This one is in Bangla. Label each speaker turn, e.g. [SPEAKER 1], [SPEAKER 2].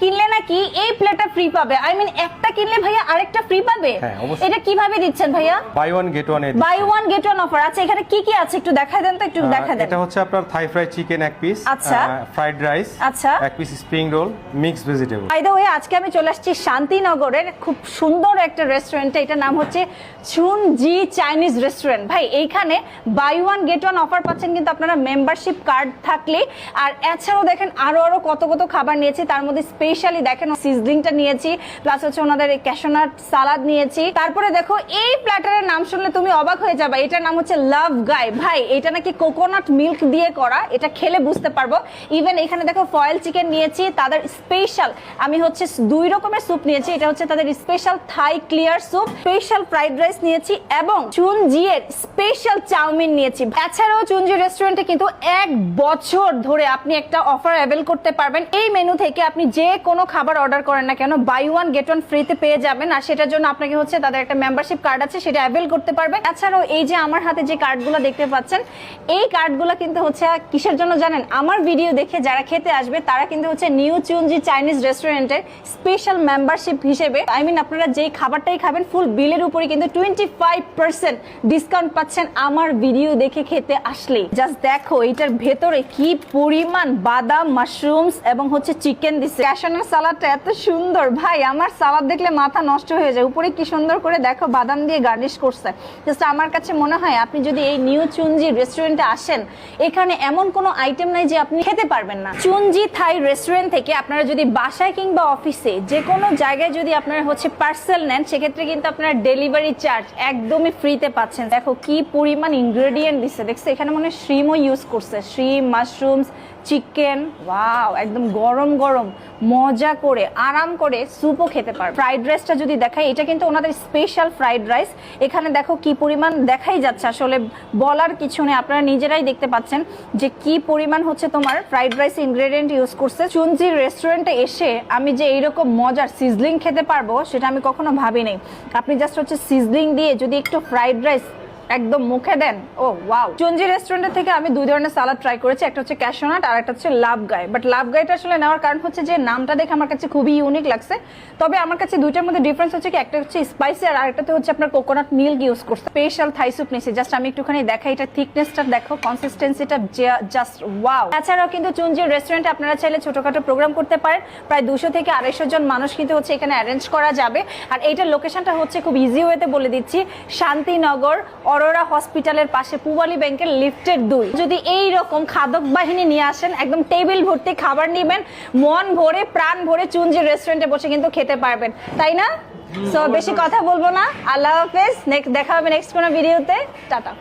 [SPEAKER 1] কিনলে নাকি এই প্লেটটা ফ্রি পাবে? আই মিন একটা কিনলে ভাইয়া আরেকটা ফ্রি পাবে?
[SPEAKER 2] হ্যাঁ,
[SPEAKER 1] এটা কীভাবে দিচ্ছেন ভাইয়া?
[SPEAKER 2] Buy one get one
[SPEAKER 1] buy one get one offer আচ্ছা এখানে কি কি আছে? একটু দেখা দেন তো একটু দেখা দেন।
[SPEAKER 2] এটা হচ্ছে আপনার থাই ফ্রাই চিকেন এক পিস
[SPEAKER 1] আচ্ছা।
[SPEAKER 2] ফ্রাইড রাইস
[SPEAKER 1] আচ্ছা।
[SPEAKER 2] এক piece spring roll mix vegetable
[SPEAKER 1] by the way আজকে আমি চলে আসছি শান্তিনগরের খুব সুন্দর একটা রেস্টুরেন্টে এটা নাম হচ্ছে চুন জি চাইনিজ রেস্টুরেন্ট ভাই এইখানে buy one get one offer পাচ্ছেন কিন্তু আপনারা মেম্বারশিপ কার্ড থাকলে। আর এছাড়াও দেখেন আরও আরও কত কত খাবার নিয়েছে। তার মধ্যে স্পেশালি দেখেন সিজলিংটা নিয়েছি প্লাস হচ্ছে ওনাদের ক্যাশনাট সালাদ নিয়েছি। তারপরে দেখো, এই প্ল্যাটারের নাম শুনলে তুমি অবাক হয়ে যাবে, এটার নাম হচ্ছে লাভ গাই ভাই, এটা নাকি কোকোনাট মিল্ক দিয়ে করা, এটা খেলে বুঝতে পারব। ইভেন এখানে দেখো ফয়েল চিকেন নিয়েছি, তাদের স্পেশাল আমি হচ্ছে দুই রকমের স্যুপ নিয়েছি, এটা হচ্ছে তাদের special Thai clear soup special fried rice নিয়েছি, এবং চুনজি এর স্পেশাল চাউমিন নিয়েছি। এছাড়াও চুনজি রেস্টুরেন্টে কিন্তু এক বছর ধরে আপনি একটা অফার অ্যাভেল করতে পারবেন। এই মেনু থেকে আপনি যে কোনো খাবার অর্ডার করেন না কেন? বাই ওয়ান গেট ওয়ান ফ্রিতে পেয়ে যাবেন। আর সেটার জন্য আপনাকে হচ্ছে তাদের একটা মেম্বারশিপ কার্ড আছে, সেটা অ্যাভেল করতে পারবেন। এছাড়াও এই যে আমার হাতে যে কার্ডগুলো দেখতে পাচ্ছেন, এই কার্ডগুলো কিন্তু হচ্ছে, কিসের জন্য জানেন? আমার ভিডিও দেখে যারা খেতে আসবে, তারা কিন্তু হচ্ছে নিউ চুনজি চাইনিজ রেস্টুরেন্টের স্পেশাল মেম্বারশিপ হিসেবে আই মিন আপনারা যেই খাবারটাই খাবেন ফুল বিলের উপরে কিন্তু টোয়েন্টি ফাইভ পার্সেন্ট ডিসকাউন্ট পাচ্ছেন আমার ভিডিও দেখে খেতে আসলেই। জাস্ট দেখো, এটার ভেতরে কি পরিমাণ বাদাম মাশরুমস এবং হচ্ছে চিকেন দিছে। ক্যাশনের সালাদটা এত সুন্দর। ভাই, আমার সালাদ দেখলে মাথা নষ্ট হয়ে যায়। উপরে কি সুন্দর করে দেখো বাদাম দিয়ে গার্নিশ করছে। জাস্ট আমার কাছে মনে হয় আপনি যদি এই নিউ চুনজি রেস্টুরেন্টে আসেন, এখানে এমন কোনো আইটেম নাই যে আপনি খেতে পারবেন না। চুনজি থাই রেস্টুরেন্ট থেকে আপনারা যদি বাসায় কিংবা অফিসে যে কোনো জায়গায় যদি আপনারা হচ্ছে পার্সেল নেন, সেক্ষেত্রে কিন্তু আপনারা ডেলিভারি চার্জ একদমই ফ্রিতে পাচ্ছেন। দেখো কি পরিমাণ ইনগ্রেডিয়েন্ট দিচ্ছে দেখছে, এখানে মনে হয় শ্রিমও ইউজ করছে। শ্রিম মাশরুমস চিকেন ওয়াও একদম গরম গরম। মজা করে, আরাম করে স্যুপও খেতে পারবে। ফ্রাইড রাইসটা যদি দেখাই, এটা কিন্তু ওনাদের স্পেশাল ফ্রাইড রাইস এখানে দেখো কি পরিমাণ দেখাই যাচ্ছে। আসলে বলার কিছু নেই। আপনারা নিজেরাই দেখতে পাচ্ছেন যে কি পরিমাণ হচ্ছে তোমার ফ্রাইড রাইস ইনগ্রেডিয়েন্ট ইউজ করছে। চুনজির রেস্টুরেন্টে এসে আমি যে এইরকম মজার সিজলিং খেতে পারব, সেটা আমি কখনো ভাবি ভাবিনি। আপনি জাস্ট হচ্ছে সিজলিং দিয়ে যদি একটু ফ্রাইড রাইস একদম মুখে দেন। ও ওয়াও চুনজি রেস্টুরেন্টের থেকে আমি দুই ধরনের সালাদ ট্রাই করেছি, একটা হচ্ছে ক্যাশনাট আর একটা হচ্ছে লাভ গাই। বাট লাভ গাইটা আসলে নেওয়ার কারণ হচ্ছে যে নামটা দেখে আমার কাছে খুবই ইউনিক লাগছে। তবে আমার কাছে দুইটার মধ্যে ডিফারেন্স হচ্ছে কি, একটা হচ্ছে স্পাইসি আর আরেকটাতে হচ্ছে আপনার কোকোনাট মিল্ক ইউজ করছে স্পেশাল থাই স্যুপ নিয়েছি জাস্ট আমি একটুখানি দেখাই, এটা থিকনেসটা দেখো কনসিস্টেন্সিটা জাস্ট ওয়াও এছাড়াও কিন্তু চুনজি রেস্টুরেন্টে আপনারা চাইলে ছোটখাটো প্রোগ্রাম করতে পারেন, প্রায় দুশো থেকে আড়াইশো জন মানুষ কিন্তু হচ্ছে এখানে অ্যারেঞ্জ করা যাবে। আর এইটার লোকেশনটা হচ্ছে খুব ইজি ওয়েতে বলে দিচ্ছি, শান্তিনগর অরোরা হসপিটালের পাশে পুবালি ব্যাংকের লিফটের দুই। যদি এই রকম খাদক বাহিনী নিয়ে আসেন, একদম টেবিল ভর্তি খাবার নিবেন, মন ভরে, প্রাণ ভরে চুনজি রেস্টুরেন্টে বসে কিন্তু খেতে পারবেন। তাই না? সো বেশি কথা বলব না। আল্লাহ হাফেজ। নেক্সট দেখা হবে নেক্সট কোনো ভিডিওতে টাটা।